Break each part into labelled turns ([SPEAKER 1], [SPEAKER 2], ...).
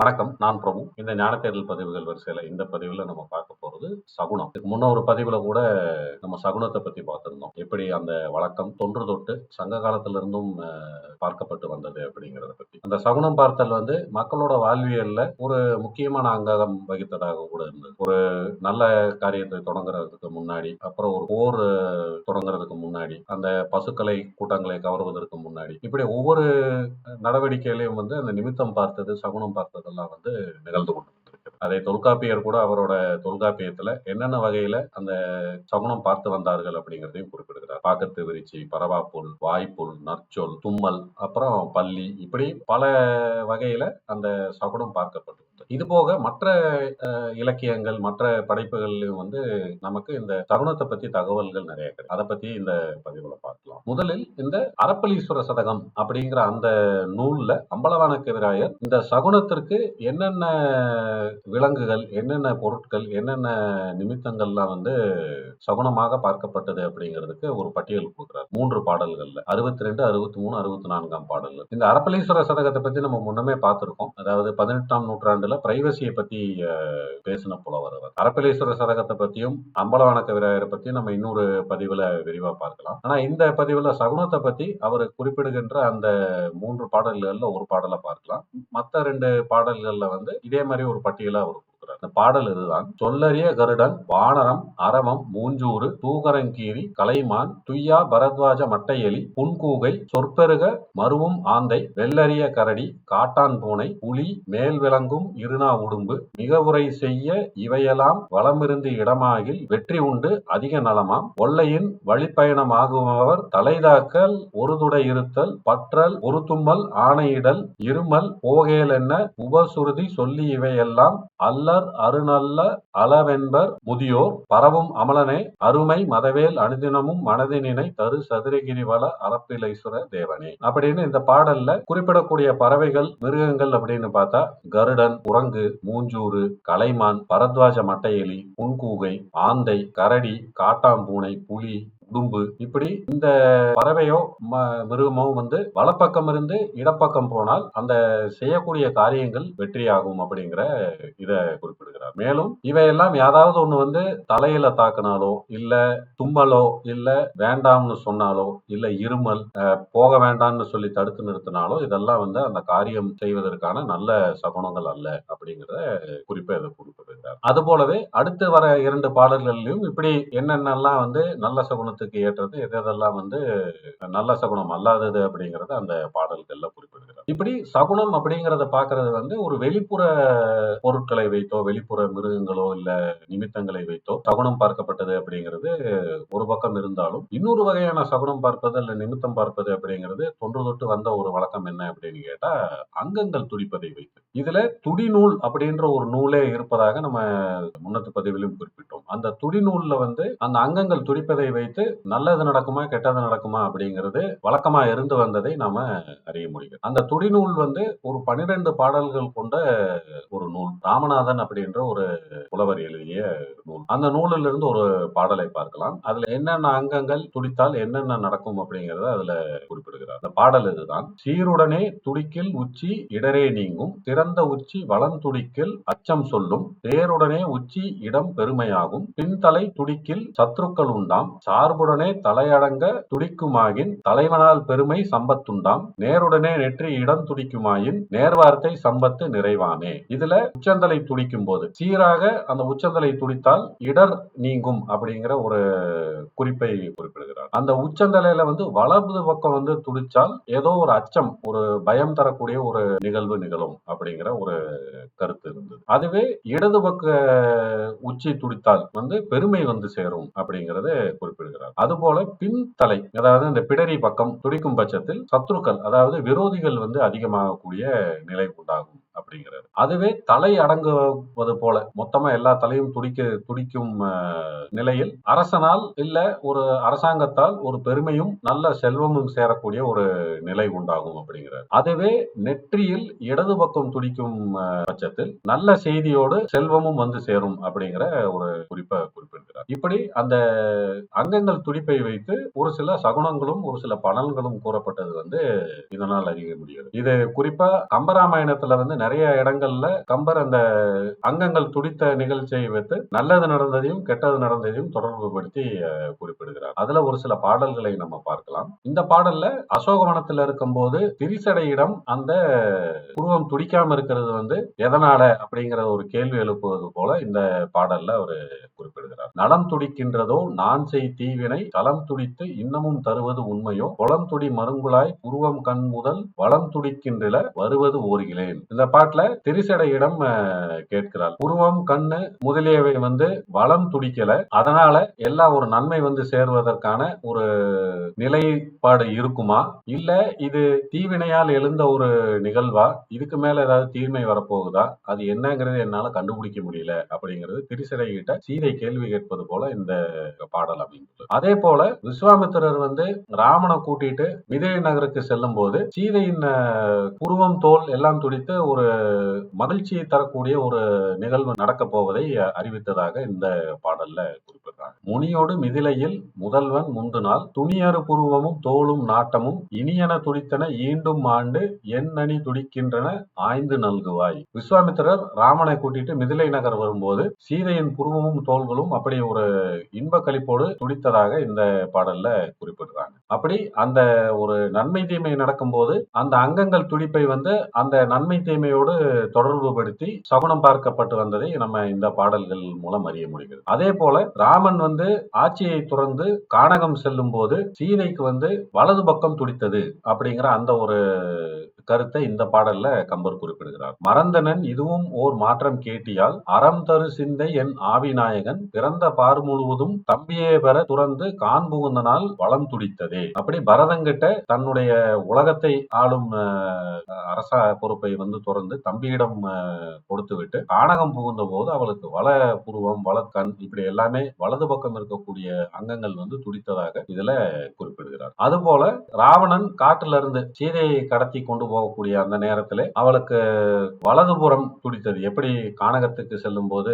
[SPEAKER 1] வணக்கம் நான் பிரபு. இந்த ஞானத்தேர்தல் பதிவுகள் வரிசையில இந்த பதிவுல நம்ம பார்க்க போறது சகுனம். இதுக்கு முன்ன ஒரு பதிவுல கூட நம்ம சகுனத்தை பத்தி பார்த்திருந்தோம். எப்படி அந்த வழக்கம் தொன்று தொட்டு சங்க காலத்துல இருந்தும் பார்க்கப்பட்டு வந்தது அப்படிங்கறத பத்தி. அந்த சகுனம் பார்த்தல் வந்து மக்களோட வாழ்வியல்ல ஒரு முக்கியமான அங்கம் வகித்ததாக கூட இருந்தது. ஒரு நல்ல காரியத்தை தொடங்குறதுக்கு முன்னாடி அப்புறம் ஒரு போர் தொடங்குறதுக்கு முன்னாடி அந்த பசுக்களை கூட்டங்களை கவர்வதற்கு முன்னாடி. இப்படி ஒவ்வொரு நடவடிக்கையிலையும் வந்து அந்த நிமித்தம் பார்த்தது சகுனம் பார்த்ததெல்லாம் வந்து நிகழ்ந்து கொண்டிருக்கிறது அதே தொல்காப்பியர் கூட அவரோட தொல்காப்பியத்துல என்னென்ன வகையில அந்த சமணம் பார்த்து வந்தார்கள் அப்படிங்கிறதையும் குறிப்பிடுகிறார். பாக்கத்து விரிச்சி பரவாப்புல் வாய்ப்புல் நற்சொல் தும்மல் அப்புறம் பள்ளி இப்படி பல வகையில அந்த சகுனம் பார்க்கப்பட்டு இது போக மற்ற இலக்கியங்கள் மற்ற படைப்புகள்லையும் வந்து நமக்கு இந்த தருணத்தை பத்தி தகவல்கள் நிறைய கிடைக்கும். அதை பத்தி இந்த பதிவுல பார்க்கலாம். முதலில் இந்த அரப்பளீஸ்வர சதகம் அப்படிங்கிற அந்த நூல்ல அம்பலவான கவிராயர் இந்த சகுனத்திற்கு என்னென்ன விலங்குகள் என்னென்ன பொருட்கள் என்னென்ன நிமித்தங்கள்லாம் வந்து சகுனமாக பார்க்கப்பட்டது அப்படிங்கிறதுக்கு ஒரு பட்டியல் கொடுக்குறார். மூன்று பாடல்கள்ல. அறுபத்தி ரெண்டு அறுபத்தி மூணு அறுபத்தி நான்காம் பாடல்கள். இந்த அரப்பளீஸ்வர சதகத்தை பத்தி நம்ம முன்னமே பார்த்திருக்கோம். அதாவது பதினெட்டாம் நூற்றாண்டுல பிரைவசியை பத்தி பேசின புலவர் அவர் அரப்பலேஸ்வர சதகத்தை பத்தியும் அம்பலவான கவிராயரை பத்தி நம்ம இன்னொரு பதிவுல விரிவா பார்க்கலாம். ஆனா இந்த பதிவுல சகுனத்தை பத்தி அவர் குறிப்பிடுகின்ற அந்த மூன்று பாடல்கள்ல ஒரு பாடலை பார்க்கலாம். மத்த ரெண்டு பாடல்கள்ல வந்து இதே மாதிரி ஒரு பட்டியலா வரும் கொடுக்கிறார் இந்த பாடல் இதுதான் சொல்லறிய கருடன் வானரம் அரவம் மூஞ்சூறு தூகரங்கீரி கலைமான் துய்யா பரத்வாஜ மட்டையலி புன்கூகை சொற்பெருக மருவும் ஆந்தை வெள்ளரிய கரடி காட்டான் பூனை புலி மேல் விளங்கும் இருநா உடும்பு மிக உரை செய்ய இவையெல்லாம் வளமிருந்து இடமாகில் வெற்றி உண்டு அதிக நலமாம். ஒல்லையின் வழிப்பயணமாகுபவர் தலைதாக்கல் ஒருதுடை இருத்தல் பற்றல் ஒரு தும்மல் ஆணையிடல் இருமல் போகேல் என்ன உபசுருதி சொல்லி இவையெல்லாம் அல்ல அல்லர் அருநல்ல அளவென்பர் முதியோர் பரவும் அமலனே அருமை மதவேல் அனுதினமும் மனதினினை தரு சதுரகிரிவல அரப்பிலேஸ்வர தேவனே. அப்படின்னு இந்த பாடல்ல குறிப்பிடக்கூடிய பறவைகள் மிருகங்கள் அப்படின்னு பார்த்தா கருடன் குரங்கு மூஞ்சூறு கலைமான் பரத்வாஜ மட்டையெலி புன்கூகை ஆந்தை கரடி காட்டாம்பூனை புலி கும்பு. இப்படி இந்த பறவையோ ம- மிருகமோ வந்து வலப்பக்கம் இருந்து இடப்பக்கம் போனால் அந்த செய்யக்கூடிய காரியங்கள் வெற்றியாகும் அப்படிங்கிற இத குறிப்பிடுகிறார். மேலும் இவையெல்லாம் ஏதாவது ஒண்ணு வந்து தலையில தாக்குனாலோ இல்ல தும்மலோ இல்ல வேண்டாம்னு சொன்னாலோ இல்ல இருமல் அஹ், போக வேண்டாம்னு சொல்லி தடுத்து நிறுத்தினாலோ இதெல்லாம் வந்து அந்த காரியம் செய்வதற்கான நல்ல சகுனங்கள் அல்ல அப்படிங்கிறத குறிப்பை இதை குறிப்பிடுகிறார் அது போலவே அடுத்து வர இரண்டு பாடல்கள்லயும் இப்படி என்னென்னலாம் வந்து நல்ல சகுனத்துக்கு ஏற்றது எது எதெல்லாம் வந்து நல்ல சகுனம் அல்லாதது அப்படிங்கறத அந்த பாடல்கள்ல குறிப்பிடுகிறார். இப்படி சகுனம் அப்படிங்கறத பாக்குறது வந்து ஒரு வெளிப்புற பொருட்களை வைத்தோ வெளிப்புற மிருகங்களோ இல்ல நிமித்தங்களை வைத்தோ சகுனம் பார்க்கப்பட்டது அப்படிங்கிறது ஒரு பக்கம் இருந்தாலும் இன்னொரு வகையான சகுனம் பார்ப்பது அல்ல நிமித்தம் பார்ப்பது அப்படிங்கிறது தொன்று தொட்டு வந்த ஒரு வழக்கம் என்ன அப்படின்னு கேட்டா அங்கங்கள் துடிப்பதை வைத்து. இதுல துடிநூல் அப்படின்ற ஒரு நூலே இருப்பதாக நம்ம முன்னத்து பதிவிலும் குறிப்பிட்டோம். அந்த துடிநூல்ல வந்து அந்த அங்கங்கள் துடிப்பதை வைத்து நல்லது நடக்குமா கெட்டது நடக்குமா அப்படிங்கிறது வழக்கமா இருந்து வந்ததை நாம அறிய முடியும். அந்த துடிநூல் வந்து ஒரு பனிரெண்டு பாடல்கள் கொண்ட ஒரு நூல். ராமநாதன் அப்படின்ற ஒரு புலவர் எழுதிய நூல். அந்த நூலில் இருந்து ஒரு பாடலை பார்க்கலாம். அதுல என்னென்ன அங்கங்கள் துடித்தால் என்னென்ன நடக்கும் அப்படிங்கறத அதுல குறிப்பிடுகிறார். அந்த பாடல் இதுதான். சீருடனே துடிக்கில் உச்சி இடரே நீங்கும். திறந்த உச்சி வளம் துடிக்கில் அச்சம் சொல்லும். தேருடனே உச்சி இடம் பெருமையாகும். பின்தலை துடிக்கில் சத்ருக்கள் உண்டாம். சார்புடனே தலையடங்க துடிக்குமாயின் தலைவனால் பெருமை சம்பத்துண்டாம். நேருடனே நெற்றி இடம் துடிக்குமாயின் நேர்வார்த்தை சம்பத்து நிறைவாமே இதுல உச்சந்தலை துடிக்கும் போது சீராக அந்த உச்சந்தலை துடித்தால் இடர் நீங்கும் அப்படிங்கிற ஒரு குறிப்பை குறிப்பிடுகிறார். அந்த உச்சந்தலையில வந்து வலது பக்கம் வந்து துடிச்சால் ஏதோ ஒரு அச்சம் ஒரு பயம் தரக்கூடிய ஒரு நிகழ்வு நிகழும் அப்படிங்கிற ஒரு கருத்து இருந்தது. அதுவே இடது பக்க உச்சி துடித்தால் வந்து பெருமை வந்து சேரும் அப்படிங்கறத குறிப்பிடுகிறார். அதுபோல பின் தலை அதாவது இந்த பிடரி பக்கம் துடிக்கும் பட்சத்தில் சத்ருக்கள் அதாவது விரோதிகள் வந்து அதிகமாகக்கூடிய நிலை உண்டாகும். அப்படிங்கிறாரு அதுவே தலை அடங்குவது போல. மொத்தமா எல்லா தலையும் துடிக்க துடிக்கும் நிலையில் அரசனால் இல்ல ஒரு அரசாங்கத்தால் ஒரு பெருமையும் நல்ல செல்வமும் சேரக்கூடிய ஒரு நிலை உண்டாகும் அப்படிங்கிறார். அதுவே நெற்றியில் இடது பக்கம் துடிக்கும் பட்சத்தில் நல்ல செய்தியோடு செல்வமும் வந்து சேரும் அப்படிங்கிற ஒரு குறிப்பை குறிப்பிடுகிறார். இப்படி அந்த அங்கங்கள் துடிப்பை வைத்து ஒரு சில சகுனங்களும் ஒரு சில பலன்களும் கூறப்பட்டது வந்து இதனால் அறிய முடியாது இது குறிப்பா கம்பராமாயணத்துல வந்து நிறைய இடங்கள்ல கம்பர் அந்த அங்கங்கள் துடித்த நிகழ்ச்சியை வைத்து நல்லது நடந்ததையும் கெட்டது நடந்ததையும் தொடர்பு படுத்தி குறிப்பிடுகிறார். அதுல ஒரு சில பாடல்களை நம்ம பார்க்கலாம். இந்த பாடல்ல அசோகவனத்துல இருக்கும்போது திரிசடையிடம் அந்த உருவம் துடிக்காம இருக்கிறது வந்து எதனால அப்படிங்கிற ஒரு கேள்வி எழுப்புவது போல இந்த பாடல்ல அவர் குறிப்பிடுகிறார். நலம் துடிக்கின்றதோ நான் செய் தீவினை தலம் துடித்து இன்னமும் தருவது உண்மையோ குளம் துடி மருங்குலாய் உருவம் கண் முதல் வளம் துடிக்கின்றல வருவது ஓர்கிறேன் இந்த பாட்டுல திரிசடையிடம் கேட்கிறாள். உருவம் கண்ணு முதலியவை வந்து வளம் துடிக்கல. அதனால எல்லா ஒரு நன்மை வந்து சேர்வதற்கான ஒரு நிலைப்பாடு இருக்குமா? இல்ல இது தீவினையால் எழுந்த ஒரு நிகழ்வா? இதுக்கு மேல ஏதாவது தீர்மை வரப்போகுதா? அது என்னங்கிறது என்னால கண்டுபிடிக்க முடியல அப்படிங்கிறது திரிசடை கிட்ட சீதை கேள்வி கேட்பது போல இந்த பாடல் அப்படின்னு அதே போல விஸ்வாமித்திரர் வந்து ராமனை கூட்டிட்டு மிதிலை நகருக்கு செல்லும் போது சீதையின் புருவம் தோல் எல்லாம் துடித்து ஒரு மகிழ்ச்சியை தரக்கூடிய ஒரு நிகழ்வு நடக்க போவதை அறிவித்ததாக இந்த பாடல்ல குறிப்பிடுறாங்க. முனியோடு மிதிலையில் முதல்வன் முந்து நாள் துணியறு புருவமும் தோளும் நாட்டமும் இனியன துடித்தன ஈண்டும் ஆண்டு எண்ணணி துடிக்கின்றன ஆய்ந்து நல்குவாய். விஸ்வாமித்திரர் ராமனை கூட்டிட்டு மிதிலை நகர் வரும்போது சீதையின் புருவமும் தோள்களும் அப்படி ஒரு இன்ப கழிப்போடு துடித்ததாக இந்த பாடல்ல குறிப்பிடுறாங்க. அப்படி அந்த ஒரு நன்மை தீமை நடக்கும்போது அந்த அங்கங்கள் துடிப்பை வந்து அந்த நன்மை தீமையோடு தொடர்பு படுத்தி சகுனம் பார்க்கப்பட்டு வந்ததை நம்ம இந்த பாடல்கள் மூலம் அறிய முடிகிறது. அதே போல ராமன் வந்து ஆட்சியை துறந்து கானகம் செல்லும் போது சீதைக்கு வந்து வலது பக்கம் துடித்தது அப்படிங்கிற அந்த ஒரு கருத்தை இந்த பாடல்ல கம்பர் குறிப்பிடுகிறார். மறந்தனன் இதுவும் ஓர் மாற்றம் கேட்டியால் அறம் தரு சிந்தை என் ஆவிநாயகன் பிறந்த பார் முழுவதும் தம்பியே பெற துறந்து கான் புகுந்த நாள் வளம் துடித்ததே. அப்படி பரதங்கிட்ட தன்னுடைய உலகத்தை ஆளும் அரச பொறுப்பை வந்து துறந்து தம்பியிடம் அஹ், கொடுத்து கானகம் புகுந்த போது அவளுக்கு வள புருவம் வளக்கண் இப்படி எல்லாமே வலது பக்கம் இருக்கக்கூடிய அங்கங்கள் வந்து துடித்ததாக இதுல குறிப்பிடுகிறார். அதுபோல ராவணன் காட்டுல இருந்து சீதையை கடத்தி கொண்டு போகக்கூடிய அந்த நேரத்திலே அவளுக்கு வலதுபுறம் துடித்தது. எப்படி கானகத்துக்கு செல்லும் போது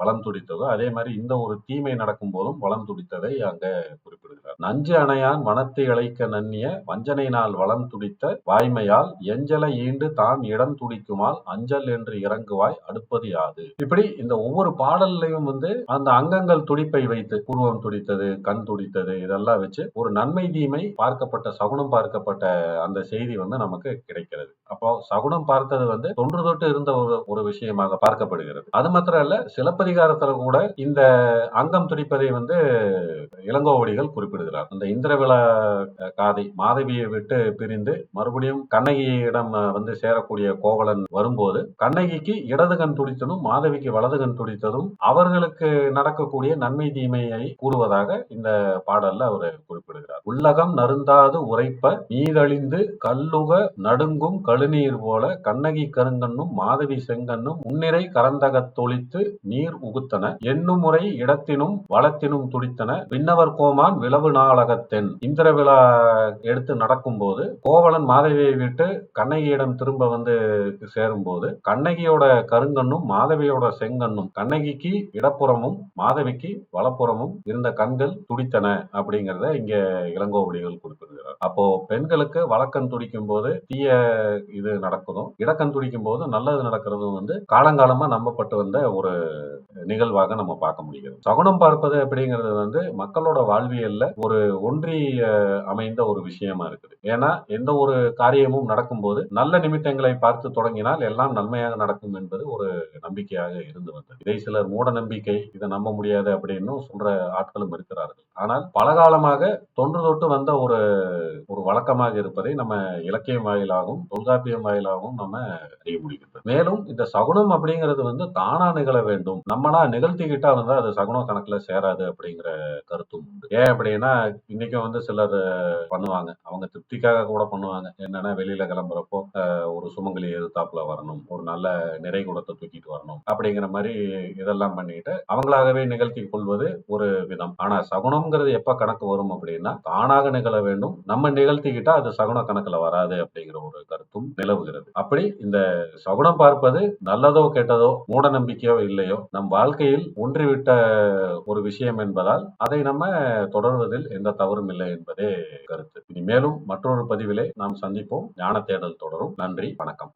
[SPEAKER 1] வலம் துடித்ததோ அதே மாதிரி இந்த ஒரு தீமை நடக்கும் போதும் வளம் துடித்ததை அங்க குறிப்பிடுகிறார். நஞ்சு அணையான் வனத்தை அழைக்க நன்னிய வஞ்சனையினால் வளம் துடித்த வாய்மையால் எஞ்சலை ஈண்டு தான் இடம் துடிக்குமால் அஞ்சல் என்று இறங்குவாய் அடுப்பது யாது? இப்படி இந்த ஒவ்வொரு பாடல்லையும் வந்து அந்த அங்கங்கள் துடிப்பை வைத்து புருவம் துடித்தது கண் துடித்தது இதெல்லாம் வச்சு ஒரு நன்மை தீமை பார்க்கப்பட்ட சகுனம் பார்க்கப்பட்ட அந்த செய்தி வந்து நமக்கு கிடைக்கும். வைக்கிறது அப்போ சகுனம் பார்த்தது வந்து தொன்று தொட்டு இருந்த ஒரு ஒரு விஷயமாக பார்க்கப்படுகிறது. அது மாத்திரம் இல்ல சிலப்பதிகாரத்துல கூட இந்த அங்கம் துடிப்பதை வந்து இளங்கோவடிகள் குறிப்பிடுகிறார். அந்த இந்திரவிழா காதை மாதவியை விட்டு பிரிந்து மறுபடியும் கண்ணகியிடம் வந்து சேரக்கூடிய கோவலன் வரும்போது கண்ணகிக்கு இடது கண் துடித்ததும் மாதவிக்கு வலது கண் துடித்ததும் அவர்களுக்கு நடக்கக்கூடிய நன்மை தீமையை கூறுவதாக இந்த பாடல்ல அவர் குறிப்பிடுகிறார். உள்ளகம் நருந்தாது உரைப்ப நீதழிந்து கல்லுக கருங்கும் கழுநீர் போல கண்ணகி கருங்கண்ணும் மாதவி செங்கண்ணும் முன்னிறை கரந்தகத் தொளித்து நீர் உகுத்தன. எண்ணுமுறை இடத்தினும் வளத்தினும் துடித்தன. விண்ணவர் கோமான் விளவு நாளகத்தென் இந்திர விழா எடுத்து நடக்கும்போது கோவலன் மாதவியை விட்டு கண்ணகியிடம் திரும்ப வந்து சேரும்போது கண்ணகியோட கருங்கண்ணும் மாதவியோட செங்கண்ணும் கண்ணகிக்கு இடப்புறமும் மாதவிக்கு வலப்புறமும் இருந்த கண்கள் துடித்தன அப்படிங்கிறத இங்க இளங்கோவடிகள் குறிப்பிடுகிறார். அப்போ பெண்களுக்கு வழக்கன் துடிக்கும் போது தீய இது நடக்குதும். இடக்கம் துடிக்கும் போது நல்லது நடக்கிறதும் வந்து காலங்காலமா நம்பப்பட்டு வந்த ஒரு நிகழ்வாக நம்ம பார்க்க முடிகிறது. சகுனம் பார்ப்பது அப்படிங்கிறது வந்து மக்களோட வாழ்வியல்ல ஒரு ஒன்றி அமைந்த ஒரு விஷயமா இருக்குது. ஏன்னா எந்த ஒரு காரியமும் நடக்கும்போது நல்ல நிமித்தங்களை பார்த்து தொடங்கினால் எல்லாம் நன்மையாக நடக்கும் என்பது ஒரு நம்பிக்கையாக இருந்து வந்தது. இதை சிலர் மூட நம்பிக்கை இதை நம்ப முடியாது அப்படின்னு சொல்ற ஆட்களும் இருக்கிறார்கள். ஆனால் பலகாலமாக தொன்று தொட்டு வந்த ஒரு ஒரு வழக்கமாக இருப்பதை நம்ம இலக்கியம் வாயிலாகவும் தொல்காப்பியம் வாயிலாகவும் நம்ம அறிய முடிகிறது மேலும் இந்த சகுனம் அப்படிங்கிறது வந்து தானா நிகழ வேண்டும். நம்மளா நிகழ்த்திக்கிட்டா வந்து அது சகுனம் கணக்குல சேராது அப்படிங்கிற கருத்தும் உண்டு. ஏன் அப்படின்னா இன்னைக்கும் வந்து சிலர் பண்ணுவாங்க. அவங்க திருப்திக்காக கூட பண்ணுவாங்க. என்னன்னா வெளியில கிளம்புறப்போ ஒரு சுமங்கலி எதிர்த்தாப்புல வரணும். ஒரு நல்ல நிறை குடத்தை தூக்கிட்டு வரணும். அப்படிங்கிற மாதிரி இதெல்லாம் பண்ணிட்டு அவங்களாகவே நிகழ்த்தி கொள்வது ஒரு விதம். ஆனா சகுனம்ங்கிறது எப்ப கணக்கு வரும் அப்படின்னா தானாக நிகழ வேண்டும். நம்ம நிகழ்த்திக்கிட்டா அது சகுன கணக்குல வராது அப்படிங்கிற ஒரு கருத்தும் நிலவுகிறது. அப்படி இந்த சகுனம் பார்ப்பது நல்லதோ கெட்டதோ மூட நம்பிக்கையோ இல்லையோ நம் வாழ்க்கையில் ஒன்றிவிட்ட ஒரு விஷயம் என்பதால் அதை நம்ம தொடர்வதில் எந்த தவறும் இல்லை என்பதே கருத்து. இனி மேலும் மற்றொரு பதிவிலே நாம் சந்திப்போம். ஞான தேடல் தொடரும். நன்றி. வணக்கம்.